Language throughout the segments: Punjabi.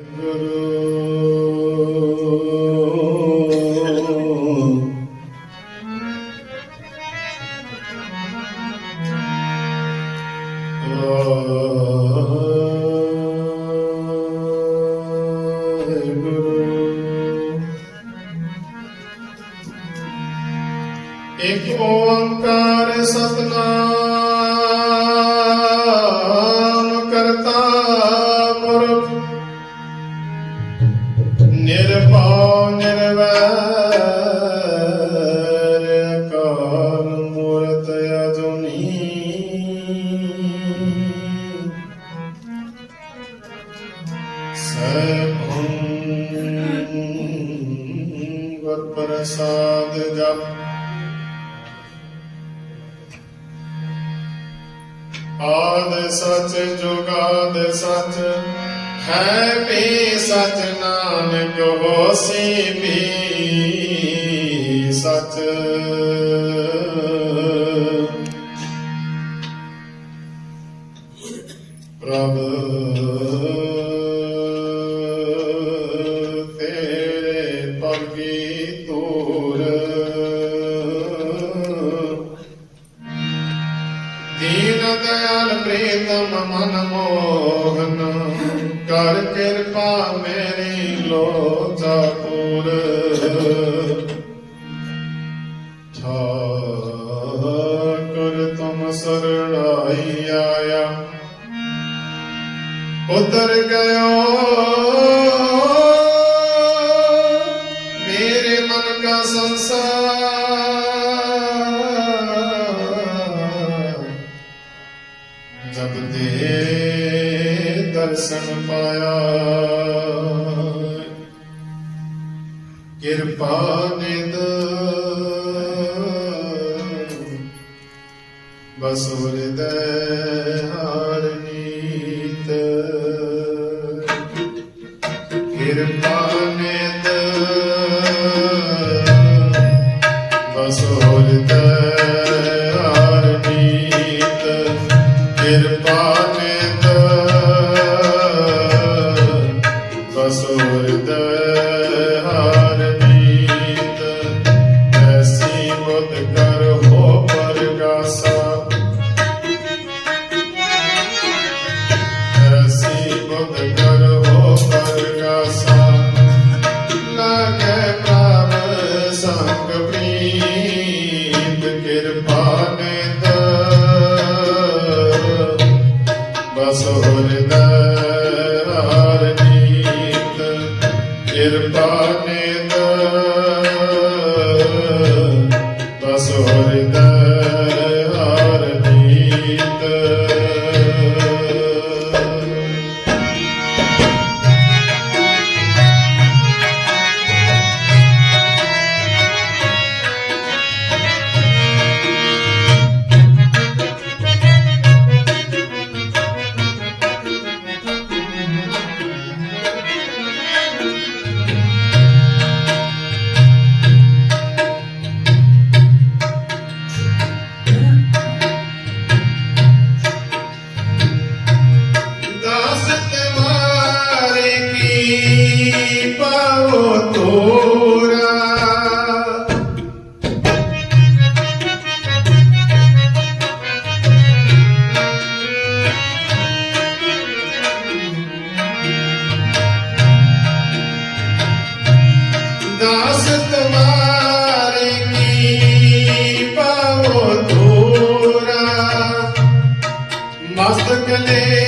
Guru. ਸਚ ਦੇ ਸਚ। ਹੈ ਪੀ ਸਚ ਨਾਨਕ ਹੋਸੀ ਪੀ ਪ੍ਰੀਤਮ ਮਨ ਮੋਹਨ ਕਰ ਕਿਰਪਾ ਮੇਰੀ ਲੋ ਕਿਰਪਾ ਨਿਦ your.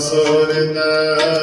ਸਰਨੈ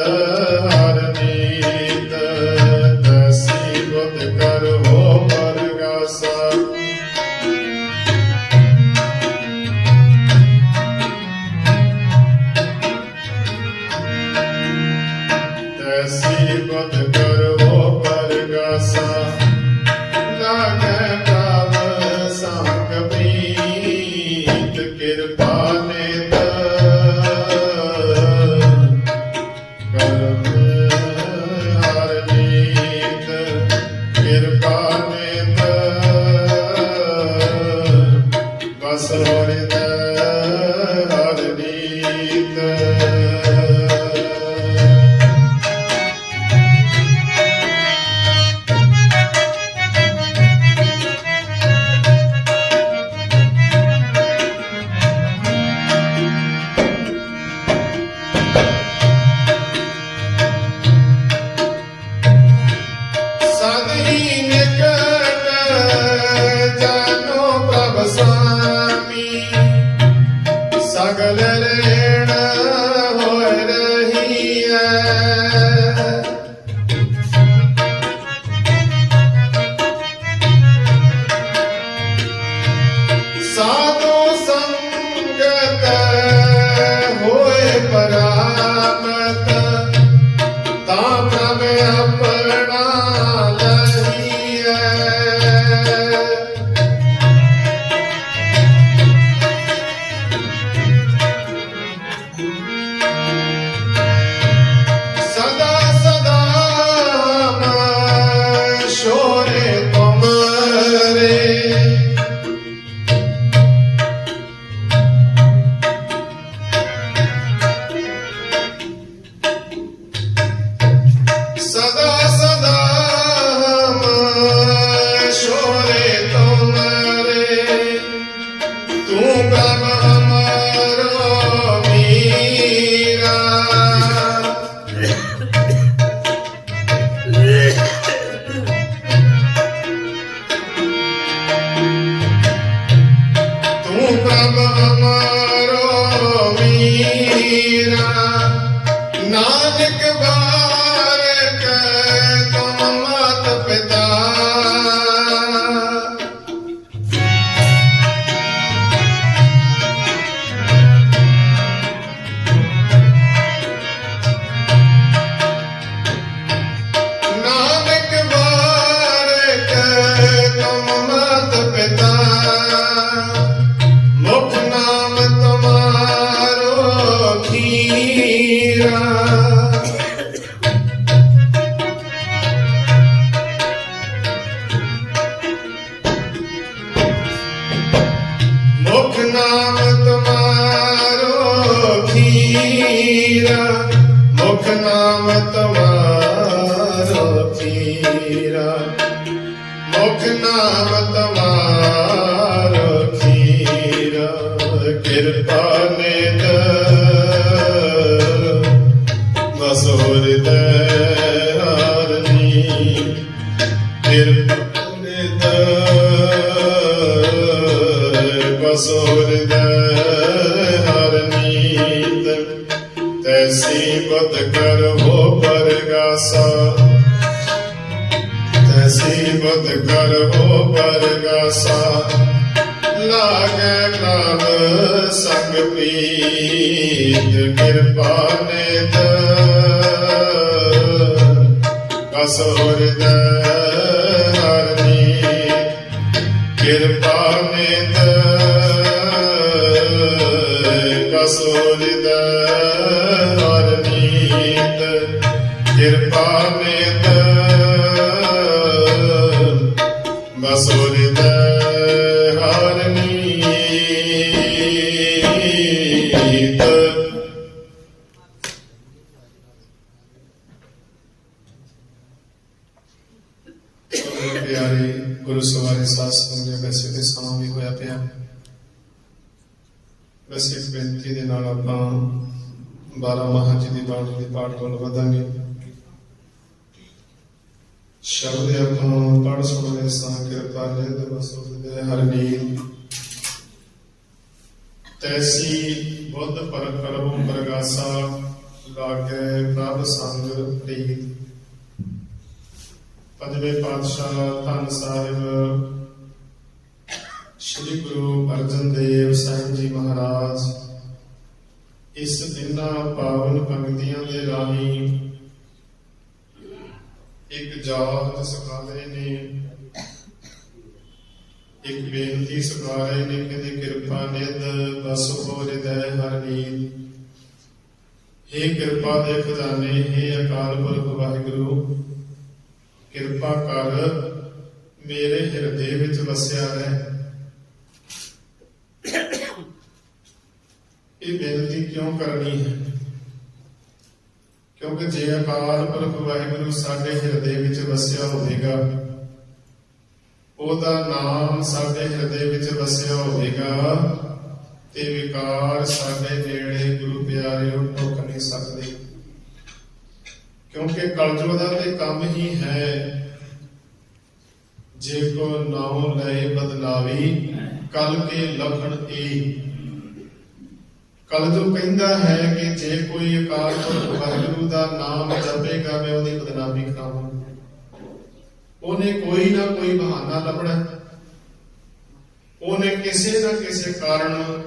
ਮੁਖ ਨਾਮ ਤਮਾਰਾ ਪੀਰਾ। ਮੁਖ ਨਾਮ ਤਮਾਰਾ ਨਾਮ ਸੰਗ ਪੀਤ ਕਿਰਪਾ ਨੇ ਦ ਦਾ ਗੁਰੂ ਪਿਆਰੇ, ਗੁਰੂ ਸਵਾਰੀ ਸਾਧ ਸੰਗਤ ਵੈਸੇ ਤੇ ਸਮਾਂ ਵੀ ਹੋਇਆ ਪਿਆ। ਵੈਸੇ ਬੇਨਤੀ ਦੇ ਨਾਲ ਆਪਾਂ 12 ਮਹਾਰਾਜ ਦੀ ਬਾਣੀ ਦੇ ਪਾਠ ਵੱਲ ਵਧਾਂਗੇ। ਸ਼ਬਦ ਆਪਾਂ ਪੜ ਸੁਣਦੇ ਸਾਂ ਕਿਰਪਾ ਲੈ ਤੇ ਵਸੁਦੇ ਹਰ ਨੀਰ ਤੈਸੀ ਬੁੱਧ ਪਰ ਪ੍ਰਗਾਸਾ, ਲਾਗੇ ਪ੍ਰਭ ਸੰਗ ਪ੍ਰੀਤ। ਪੰਜਵੇਂ ਪਾਤਸ਼ਾਹ ਧੰਨ ਸਾਹਿਬ। ਸ੍ਰੀ ਗੁਰੂ ਅਰਜਨ ਦੇਵ ਸਾਹਿਬ ਜੀ ਮਹਾਰਾਜ, ਇਸ ਦਿਨਾਂ ਪਾਵਨ ਪੰਕਤੀਆਂ ਦੇ ਰਾਹੀਂ ਇੱਕ ਜਾਤ ਸਿਖਾ ਰਹੇ ਨੇ, ਇੱਕ ਬੇਨਤੀ ਸਿਖਾ ਰਹੇ ਨੇ ਕਿ ਕਿਰਪਾ ਨਿਧ, ਬਸ ਹੋ ਹਿਰਦੈ ਹਰ ਨੀਤ हे ਕਿਰਪਾ ਦੇ ਖਜ਼ਾਨੇ हे ਅਕਾਲ ਪੁਰਖ ਵਾਹਿਗੁਰੂ ਕਿਰਪਾ ਕਰ ਮੇਰੇ ਹਿਰਦੇ ਵਿੱਚ ਵਸਿਆ ਰਹਿ। ਇਹ ਬੇਨਤੀ ਕਿਉਂ ਕਰਨੀ ਹੈ? ਕਿਉਂਕਿ ਜੇ ਅਕਾਲ ਪੁਰਖ ਵਾਹਿਗੁਰੂ ਸਾਡੇ ਹਿਰਦੇ ਵਿੱਚ ਵਸਿਆ ਹੋਵੇਗਾ, ਉਹਦਾ ਨਾਮ ਸਾਡੇ ਹਿਰਦੇ ਵਿੱਚ ਵਸਿਆ ਹੋਵੇਗਾ ਤੇ ਵਿਕਾਰ ਸਾਡੇ ਨੇੜੇ ਗੁਰੂ ਪਿਆਰਿਓ ਟੁੱਕ ਨਹੀਂ ਸਕਦੇ ਕਿਉਂਕਿ ਤੇ ਕੰਮ ਹੀ ਹੈ। ਜੇ ਕੋ ਨਾਮ ਲਏ ਬਦਲਾਵੀ, ਕਲ ਕੇ ਲਖਣ ਏ। ਕਲਯੁਗ ਕਹਿੰਦਾ ਹੈ ਕਿ ਜੇ ਕੋਈ ਅਕਾਲ ਪੁਰਖ ਵਾਹਿਗੁਰੂ ਦਾ ਨਾਮ ਜਪੇਗਾ, ਮੈਂ ਉਹਦੀ ਬਦਨਾਮੀ ਕਰਾਵਾਂ ਉਹਨੇ ਕੋਈ ਨਾ ਕੋਈ ਬਹਾਨਾ ਲੱਭਣਾ। ਉਹਨੇ ਕਿਸੇ ਨਾ ਕਿਸੇ ਕਾਰਨ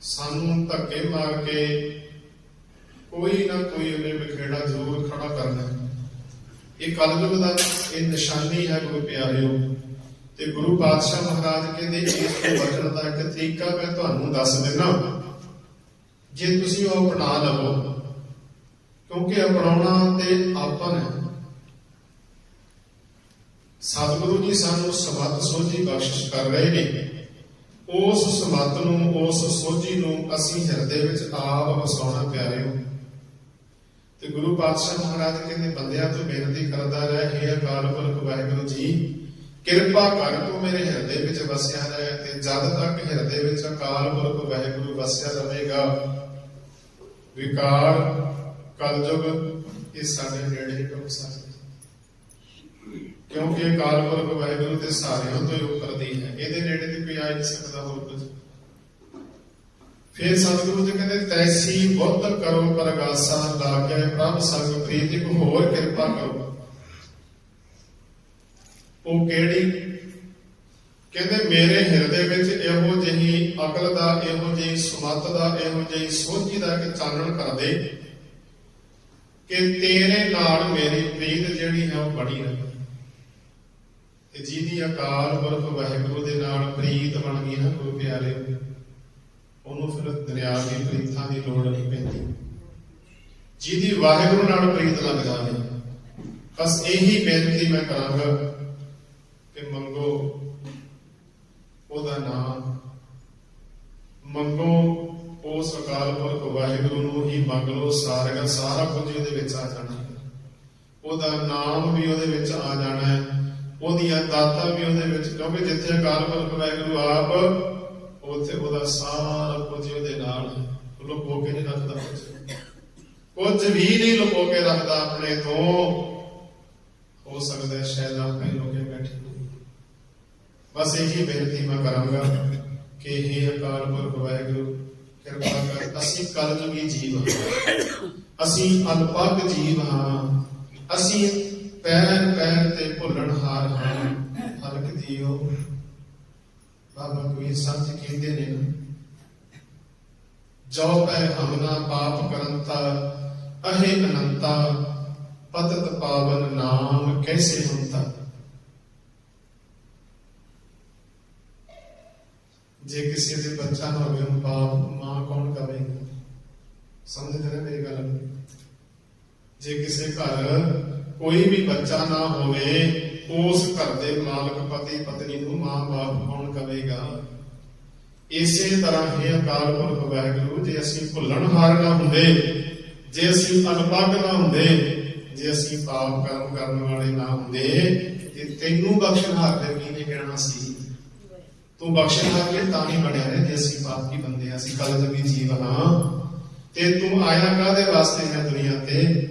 ਸਾਨੂੰ ਧੱਕੇ ਮਾਰ ਕੇ ਕੋਈ ਨਾ ਕੋਈ ਉਹਨੇ ਵਿਖੇੜਾ ਜ਼ਰੂਰ ਖੜਾ ਕਰਨਾ ਇਹ ਕਲਯੁਗ ਦਾ ਇਹ ਨਿਸ਼ਾਨੀ ਹੈ, ਗੁਰੂ ਪਿਆਰਿਓ। ਤੇ ਗੁਰੂ ਪਾਤਸ਼ਾਹ ਮਹਾਰਾਜ ਕਹਿੰਦੇ, ਇਸ ਤੋਂ ਬਚਣ ਦਾ ਇੱਕ ਤਰੀਕਾ ਮੈਂ ਤੁਹਾਨੂੰ ਦੱਸ ਦਿੰਦਾ ਜੇ ਤੁਸੀਂ ਉਹ ਅਪਣਾ ਲਵੋ, ਕਿਉਂਕਿ ਅਪਣਾਉਣਾ ਤੇ ਆਪਨ ਹੈ। ਸਤਿਗੁਰੂ ਜੀ ਸਾਨੂੰ ਸਮਤ ਸੋਝੀ ਬਖਸ਼ਿਸ਼ ਕਰ ਰਹੇ ਨੇ। ਉਸ ਸਮਤ ਨੂੰ, ਉਸ ਸੋਝੀ ਨੂੰ ਅਸੀਂ ਹਿਰਦੇ ਵਿੱਚ ਆਪ ਵਸਾਉਣਾ ਪਿਆਰਿਓ। ਤੇ ਗੁਰੂ ਪਾਤਸ਼ਾਹ ਮਹਾਰਾਜ ਕਹਿੰਦੇ, ਬੰਦਿਆਂ ਤੋਂ ਬੇਨਤੀ ਕਰਦਾ ਰਹਿ, ਹੇ ਅਕਾਲ ਪੁਰਖ ਵਾਹਿਗੁਰੂ ਜੀ, ਕਿਰਪਾ ਕਰ ਤੂੰ ਮੇਰੇ ਹਿਰਦੇ ਵਿੱਚ ਵਸਿਆ ਰਹਿ ਤੇ ਜਦ ਤੱਕ ਹਿਰਦੇ ਵਿੱਚ ਅਕਾਲ ਪੁਰਖ ਵਾਹਿਗੁਰੂ ਵਸਿਆ ਰਹੇਗਾ, ਵਿਕਾਰ ਕਲਯੁਗ ਇਹ ਸਾਡੇ ਨੇੜੇ ਨਹੀਂ ਸਕਦੇ। ਕਿਉਂਕਿ ਅਕਾਲ ਪੁਰਖ ਵਾਹਿਗੁਰੂ ਤੇ ਸਾਰਿਆਂ ਤੋਂ ਹੀ ਉੱਪਰ ਦੀ ਹੈ। ਇਹਦੇ ਨੇੜੇ ਤੇ ਕੋਈ ਆ ਹੀ ਨਹੀਂ ਸਕਦਾ ਹੋਰ ਕੁਝ। ਫਿਰ ਸਤਿਗੁਰੂ ਜੀ ਕਹਿੰਦੇ, ਤੈਸੀ ਬੁੱਧ ਕਰੋ ਪ੍ਰਗਾਸਾ, ਲਾਗੇ ਪ੍ਰਭ ਸੰਗ ਪ੍ਰੀਤ ਇੱਕ ਹੋਰ ਕਿਰਪਾ ਕਰੋ। ਉਹ ਕਿਹੜੀ? ਕਹਿੰਦੇ, ਮੇਰੇ ਹਿਰਦੇ ਵਿੱਚ ਇਹੋ ਜਿਹੀ ਅਕਲ ਦਾ, ਇਹੋ ਜਿਹੀ ਸਮਤ ਦਾ, ਇਹੋ ਜਿਹੀ ਸੋਝੀ ਦਾ ਇੱਕ ਚਾਨਣ ਕਰ ਦੇ ਕਿ ਤੇਰੇ ਨਾਲ ਮੇਰੀ ਪ੍ਰੀਤ ਜਿਹੜੀ ਹੈ ਉਹ ਬਣੀ ਰਹੇ। ਤੇ ਜਿਹਦੀ ਅਕਾਲ ਪੁਰਖ ਵਾਹਿਗੁਰੂ ਦੇ ਨਾਲ ਪ੍ਰੀਤ ਬਣ ਗਈ ਨਾ ਗੁਰੂ ਪਿਆਰੇ। ਉਹਨੂੰ ਫਿਰ ਦਰਿਆ ਦੀ ਪ੍ਰੀਤਾਂ ਦੀ ਲੋੜ ਨਹੀਂ ਪੈਂਦੀ। ਜਿਹਦੀ ਵਾਹਿਗੁਰੂ ਨਾਲ ਪ੍ਰੀਤ ਲੱਗ ਜਾਵੇ। ਬਸ ਇਹੀ ਬੇਨਤੀ ਮੈਂ ਕਰਾਂਗਾ ਕਿ ਮੰਗੋ ਉਹਦਾ ਨਾਮ। ਮੰਗੋ ਉਸ ਅਕਾਲ ਪੁਰਖ ਵਾਹਿਗੁਰੂ ਨੂੰ ਹੀ ਮੰਗ ਲਓ ਸਾਰਾ ਸਾਰਾ ਕੁਝ ਉਹਦੇ ਵਿੱਚ ਆ ਜਾਣਾ। ਉਹਦਾ ਨਾਮ ਵੀ ਉਹਦੇ ਵਿੱਚ ਆ ਜਾਣਾ ਹੈ। ਉਹਦੀਆਂ ਦਾਤਾਂ ਵੀ ਉਹਦੇ ਵਿੱਚ, ਕਿਉਂਕਿ ਜਿੱਥੇ ਅਕਾਲ ਪੁਰਖ ਵਾਹਿਗੁਰੂ ਆਪ ਉੱਥੇ ਉਹਦਾ ਸਾਰਾ ਕੁਝ ਉਹਦੇ ਨਾਲ ਲੁਕੋ ਕੇ ਨਹੀਂ ਰੱਖਦਾ ਕੁਝ। ਵੀ ਨਹੀਂ ਲੁਕੋ ਕੇ ਰੱਖਦਾ ਆਪਣੇ ਤੋਂ। ਹੋ ਸਕਦਾ ਸ਼ਾਇਦ ਆਪ ਲੋਕੇ ਬੈਠੇ ਬਸ ਇਹੀ ਬੇਨਤੀ ਮੈਂ ਕਰਾਂਗਾ ਕਿ ਇਹ ਅਕਾਲ ਪੁਰਖ ਵਾਹਿਗੁਰੂ, ਕਿਰਪਾ ਕਰ, ਅਸੀਂ ਕਲਯੁਗੀ ਜੀਵ ਹਾਂ। ਅਸੀਂ ਅਲਪਗ ਜੀਵ ਹਾਂ। ਅਸੀਂ ਪੈਰ ਪੈਰ ਤੇ ਭੁੱਲਣ ਹਾਰ ਹਾਂ। ਹਲਕ ਦਿਓ। ਬਾਬਾ ਕੋਈ ਸੰਤ ਕਹਿੰਦੇ ਨੇ, ਜੋ ਪੈ ਹਮਨਾ ਪਾਪ ਕਰੰਤਾ, ਅਹੇ ਅਨੰਤਾ, ਪਤਤ ਪਾਵਨ ਨਾਮ ਕੈਸੇ ਹੁੰਤਾ ਜੇ ਕਿਸੇ ਦੇ ਬੱਚਾ ਨਾ ਹੋਵੇ ਉਹ ਬਾਪ ਮਾਂ ਕੌਣ ਕਵੇਗਾ ਸਮਝਦੇ ਨੇ ਮੇਰੀ ਗੱਲ? ਜੇ ਕਿਸੇ ਘਰ ਕੋਈ ਵੀ ਬੱਚਾ ਨਾ ਹੋਵੇ ਉਸ ਘਰ ਦੇ ਮਾਲਕ ਪਤੀ ਪਤਨੀ ਨੂੰ ਮਾਂ ਬਾਪ ਕੌਣ ਕਵੇਗਾ? ਇਸੇ ਤਰ੍ਹਾਂ ਹੀ ਅਕਾਲ ਪੁਰਖ ਵਾਹਿਗੁਰੂ, ਜੇ ਅਸੀਂ ਭੁੱਲਣ ਹਾਰ ਨਾ ਹੁੰਦੇ, ਜੇ ਅਸੀਂ ਅਨਪੱਗ ਨਾ ਹੁੰਦੇ, ਜੇ ਅਸੀਂ ਪਾਪ ਕਰਮ ਕਰਨ ਵਾਲੇ ਨਾ ਹੁੰਦੇ, ਤੇ ਤੈਨੂੰ ਬਖਸ਼ਣ ਹਾਰ ਦੇ ਕੀ ਨੇ ਕਹਿਣਾ ਸੀ? ਤੂੰ ਬਖਸ਼ਣ ਹਾਰ ਕੇ ਤਾਂ ਹੀ ਬਣਿਆ ਰਹੇ, ਜੇ ਅਸੀਂ ਪਾਪੀ ਬੰਦੇ ਹਾਂ, ਅਸੀਂ ਕਲਯੁਗੀ ਜੀਵ ਹਾਂ। ਤੇ ਤੂੰ ਆਇਆ ਕਾਦੇ ਵਾਸਤੇ ਹੈ ਦੁਨੀਆ ਤੇ?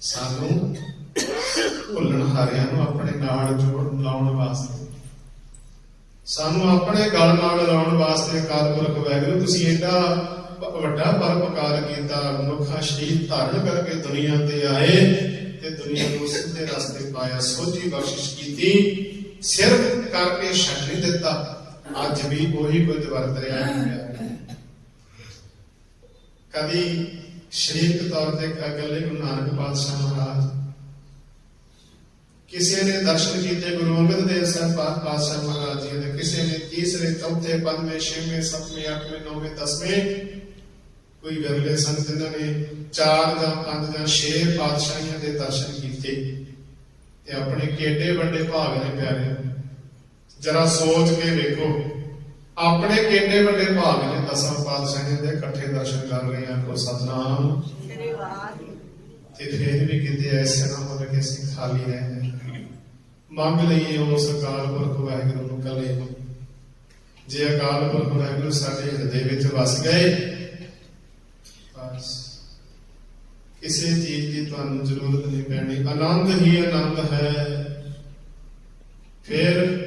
ਸਾਨੂੰ ਭੁੱਲਣ ਹਾਰਿਆਂ ਨੂੰ ਆਪਣੇ ਨਾਲ ਜੋੜ ਲਾਉਣ ਵਾਸਤੇ। ਸਾਨੂੰ ਆਪਣੇ ਗਲ ਨਾਲ ਲਾਉਣ ਵਾਸਤੇ ਕਾਲਪੁਰਖ ਵੈਗਰੂ ਤੁਸੀਂ ਏਡਾ ਵੱਡਾ ਪਰਪਕਾਰ ਕੀਤਾ, ਮਨੁੱਖਾ ਸ਼ਰੀਰ ਧਾਰਨ ਕਰਕੇ ਦੁਨੀਆ ਤੇ ਆਏ ਤੇ ਦੁਨੀਆ ਨੂੰ ਸਿੱਧੇ ਰਸਤੇ ਪਾਇਆ, ਸੋਝੀ ਬਖਸ਼ਿਸ਼ ਕੀਤੀ ਸਿਰਫ ਕਰਕੇ ਛੱਡ ਨਹੀਂ ਦਿੱਤਾ। ਅੱਜ ਵੀ ਉਹੀ ਕੁਝ ਵਰਤ ਰਿਹਾ ਹੈ। ਕਦੀ ਸ਼ਰੀਕ ਤੌਰ ਤੇ ਇਕੱਲੇ ਗੁਰੂ ਨਾਨਕ ਪਾਤਸ਼ਾਹ ਮਹਾਰਾਜ ਕਿਸੇ ਨੇ ਦਰਸ਼ਨ ਕੀਤੇ ਗੁਰੂ ਅੰਗਦ ਦੇਵ ਸਾਹਿਬ ਪਾਤਸ਼ਾਹ ਮਹਾਰਾਜ ਜੀ ਦੇ ਕਿਸੇ ਨੇ ਤੀਸਰੇ ਚੌਥੇ ਪੰਜਵੇਂ ਛੇਵੇਂ ਸੱਤਵੇਂ ਅੱਠਵੇਂ ਨੌਵੇਂ ਦਸਵੇਂ ਕੋਈ ਵਿਰਲੇ ਸੰਤ ਜਿਨ੍ਹਾਂ ਨੇ ਚਾਰ ਜਾਂ ਪੰਜ ਜਾਂ ਛੇ ਪਾਤਸ਼ਾਹੀਆਂ ਦੇ ਦਰਸ਼ਨ ਕੀਤੇ ਤੇ ਆਪਣੇ ਕਿੱਡੇ ਵੱਡੇ ਭਾਗ ਨੇ ਪਿਆਰੇ। ਜਰਾ ਸੋਚ ਕੇ ਵੇਖੋ ਆਪਣੇ ਕਿੱਡੇ ਵੱਡੇ ਭਾਗ ਨੇ ਦਸਾਂ ਪਾਤਸ਼ਾਹੀਆਂ ਦੇ ਇਕੱਠੇ ਦਰਸ਼ਨ ਕਰ ਰਹੇ ਆ ਕੋ ਸਤਨਾਮ। ਤੇ ਫਿਰ ਵੀ ਕਿਤੇ ਐਸੇ ਨਾ ਹੋਵੇ ਕਿ ਅਸੀਂ ਖਾਲੀ ਰਹਿ ਮੰਗ ਲਈਏ ਉਸ ਅਕਾਲ ਪੁਰਖ ਵਾਹਿਗੁਰੂ ਨੂੰ ਕਲੇ ਜੇ ਅਕਾਲ ਪੁਰਖ ਵਾਹਿਗੁਰੂ ਸਾਡੇ ਹਿਰਦੇ ਵਿੱਚ ਵਸ ਗਏ, ਬਸ। ਕਿਸੇ ਚੀਜ਼ ਦੀ ਤੁਹਾਨੂੰ ਜ਼ਰੂਰਤ ਨਹੀਂ ਪੈਣੀ। ਆਨੰਦ ਹੀ ਆਨੰਦ ਹੈ। ਫਿਰ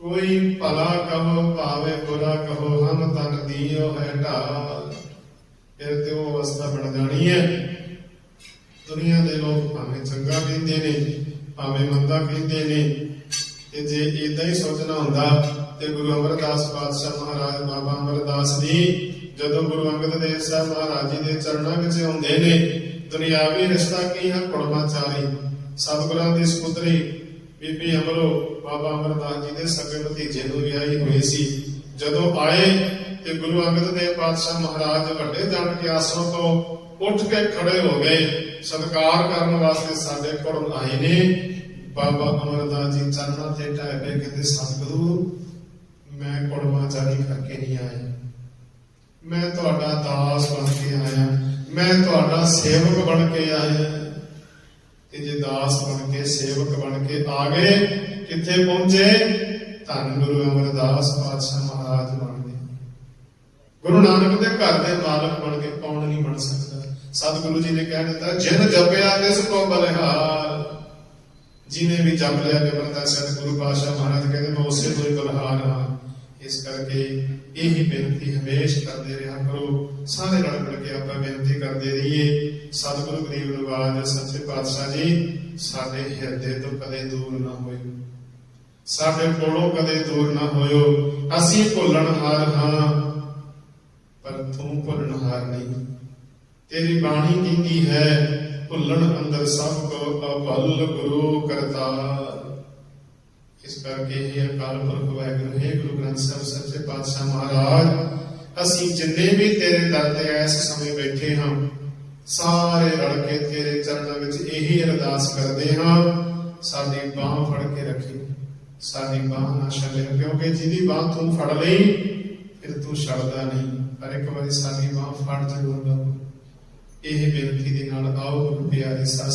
ਕੋਈ ਭਲਾ ਕਹੋ, ਭਾਵੇਂ ਬੁਰਾ ਕਹੋ, ਹਮ ਤਨ ਦੀਓ ਹੈ ਢਾਲ। ਫਿਰ ਤੇ ਉਹ ਅਵਸਥਾ ਬਣ ਜਾਣੀ ਹੈ। ਦੁਨੀਆ ਦੇ ਲੋਕ ਭਾਵੇਂ ਚੰਗਾ ਕਹਿੰਦੇ ਨੇ ਭਾਵੇਂ ਮੰਦਾ ਕਹਿੰਦੇ ਨੇ, ਤੇ ਜੇ ਇਦਾਂ ਹੀ ਸੋਚਣਾ ਹੁੰਦਾ, ਤੇ ਗੁਰੂ ਅਮਰਦਾਸ ਪਾਤਸ਼ਾਹ ਮਹਾਰਾਜ ਬਾਬਾ ਅਮਰਦਾਸ ਜੀ, ਜਦੋਂ ਗੁਰੂ ਅੰਗਦ ਦੇਵ ਸਾਹਿਬ ਮਹਾਰਾਜ ਜੀ ਦੇ ਚਰਨਾਂ ਵਿੱਚ ਆਉਂਦੇ ਨੇ, ਦੁਨਿਆਵੀ ਰਿਸ਼ਤਾ ਕੀ ਹੈ ਕੁੜਮਾਚਾਰੀ ਸਤਿਗੁਰਾਂ ਦੀ ਸੁਪੁੱਤਰੀ ਬੀਬੀ ਅਮਰੋ ਬਾਬਾ ਅਮਰਦਾਸ ਜੀ ਦੇ ਸਕੇ ਭਤੀਜੇ ਨੂੰ ਵਿਆਹੀ ਹੋਈ ਸੀ। ਜਦੋਂ ਆਏ, ਤੇ ਗੁਰੂ ਅੰਗਦ ਦੇਵ ਪਾਤਸ਼ਾਹ ਮਹਾਰਾਜ ਵੱਡੇ ਜਾਣ ਕੇ ਆਸਣ ਤੋਂ ਉੱਠ ਕੇ ਖੜੇ ਹੋ ਗਏ। ਸਤਿਕਾਰ ਕਰਨ ਵਾਸਤੇ ਸਾਡੇ ਕੋਲ ਆਏ ਨੇ। ਬਾਬਾ ਅਮਰਦਾਸ ਜੀ ਚਰਨਾਂ ਤੇ ਟਹਿ ਪਏ ਕਹਿੰਦੇ, ਸਤਿਗੁਰੂ, ਮੈਂ ਕੁੜਮਾਚਾਰੀ ਕਰਕੇ ਨਹੀਂ ਆਇਆ। ਮੈਂ ਤੁਹਾਡਾ ਦਾਸ ਬਣ ਕੇ ਆਇਆ। ਮੈਂ ਤੁਹਾਡਾ ਸੇਵਕ ਬਣ ਕੇ ਆਇਆ। ਤੇ ਜੇ ਦਾਸ ਬਣ ਕੇ, ਸੇਵਕ ਬਣ ਕੇ ਆ ਗਏ, ਕਿੱਥੇ ਪਹੁੰਚੇ? ਧੰਨ ਗੁਰੂ ਅਮਰਦਾਸ ਪਾਤਸ਼ਾਹ ਮਹਾਰਾਜ ਬਣ ਗਏ। ਗੁਰੂ ਨਾਨਕ ਦੇ ਘਰ ਦੇ ਮਾਲਕ ਬਣ ਕੇ ਕੌਣ ਨਹੀਂ ਬਣ ਸਕਦਾ? ਸਤਿਗੁਰੂ ਜੀ ਨੇ ਕਹਿ ਦਿੱਤਾ, ਜਿਨ ਜਪਿਆ ਤਿਸ ਕੋ ਬਲਿਹਾਰ। ਜਿਨੇ ਵੀ ਜਪ ਲਿਆ ਬਿਮਲਤਾ ਸਤਿਗੁਰੂ ਪਾਤਸ਼ਾਹ ਮਹਾਰਾਜ ਕਹਿੰਦੇ, ਮੈਂ ਉਸੇ ਤੋਂ ਹੀ ਬਲਿਹਾਰ ਹਾਂ। ਇਸ ਕਰਕੇ ਇਹੀ ਬੇਨਤੀ ਹਮੇਸ਼ ਕਰਦੇ ਰਿਹਾ ਕਰੋ। ਸਾਰੇ ਰਲ ਮਿਲ ਕੇ ਆਪਾਂ ਬੇਨਤੀ ਕਰਦੇ ਰਹੀਏ। ਸਤਿਗੁਰੂ ਗਰੀਬ ਨਿਵਾਜ ਸੱਚੇ ਪਾਤਸ਼ਾਹ ਜੀ, ਸਾਡੇ ਹਿਰਦੇ ਤੋਂ ਕਦੇ ਦੂਰ ਨਾ ਹੋਇਓ। ਸਾਡੇ ਕੋਲੋਂ ਕਦੇ ਦੂਰ ਨਾ ਹੋਇਓ। ਅਸੀਂ ਭੁੱਲਣਹਾਰ ਹਾਂ, ਪਰ ਤੂੰ ਭੁੱਲਣਹਾਰ ਨਹੀਂ। ਤੇਰੀ ਬਾਣੀ ਕਹਿੰਦੀ ਹੈ, ਭੁੱਲਣ ਅੰਦਰ ਸਭ ਕੋ ਅਭਲ ਗੁਰੂ ਕਰਤਾਰ। ਇਸ ਕਰਕੇ ਇਹ ਅਕਾਲ ਪੁਰਖ ਵਾਹਿਗੁਰੂ, ਹੈ ਗੁਰੂ ਗ੍ਰੰਥ ਸਾਹਿਬ, ਸੱਚੇ ਪਾਤਸ਼ਾਹ ਮਹਾਰਾਜ, ਅਸੀਂ ਜਿੰਨੇ ਵੀ ਤੇਰੇ ਦਰ ਤੇ ਇਸ ਸਮੇਂ ਬੈਠੇ ਹਾਂ, ਸਾਰੇ ਰਲ ਕੇ ਤੇਰੇ ਚਰਨਾਂ ਵਿੱਚ ਇਹੀ ਅਰਦਾਸ ਕਰਦੇ ਹਾਂ, ਸਾਡੀ ਬਾਹ ਫੜ ਕੇ ਰੱਖੀ। ਸਾਡੀ ਬਾਹ ਨਾ ਛੱਡੇ ਕਿਉਂਕਿ ਜਿਹਦੀ ਬਾਹ ਤੂੰ ਫੜ ਲਈ, ਫਿਰ ਤੂੰ ਛੱਡਦਾ ਨਹੀਂ। ਪਰ ਇੱਕ ਵਾਰੀ ਸਾਡੀ ਬਾਹ ਫੜ ਜ਼ਰੂਰ ਲਓ। ਇਹ ਬੇਨਤੀ ਦੇ ਨਾਲ ਆਓ ਗੁਰੂ ਪਿਆਰੇ